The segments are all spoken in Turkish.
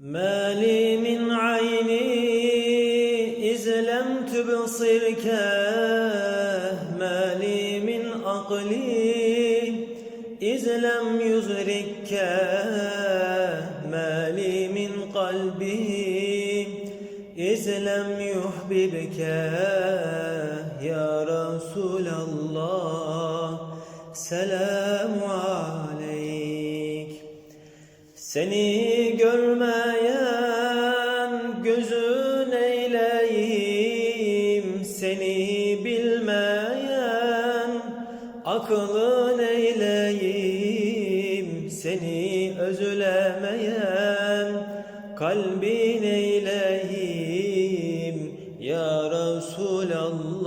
ما لي من عيني إذ لم تبصرك ما لي من عقلي إذ لم يزرك ما لي من قلبي إذ لم يحببك يا رسول الله سلام seni görmeyen gözün eyleyim Seni bilmeyen aklın eyleyim Seni özlemeyen kalbin eyleyim. Ya Resulallah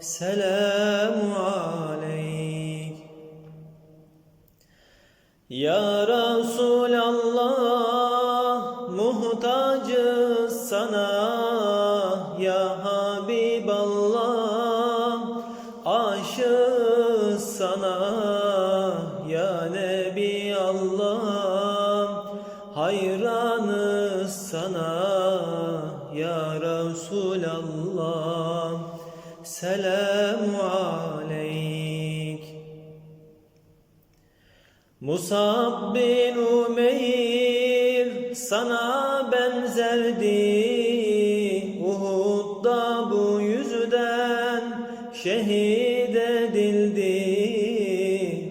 Selamu aleyk ya Resulallah muhtacız sana. Ya Habiballah aşığız sana. Ya Nebi Allah hayranız sana. Ya Resulallah selamu aleyk Musab bin Umeyr sana benzerdi. Uhud'da bu yüzden şehit edildi.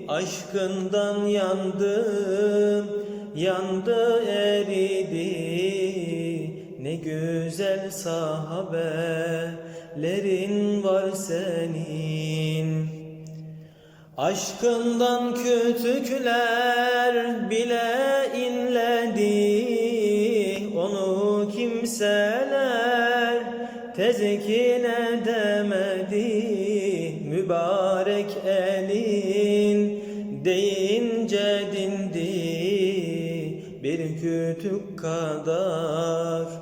Aşkından yandım, yandı eridi. Ne güzel sahabelerin var senin Aşkından kötükler bile inledi. Onu kimseler tezkin edemedi Mübarek elin deyince dindi. Bir kütük kadar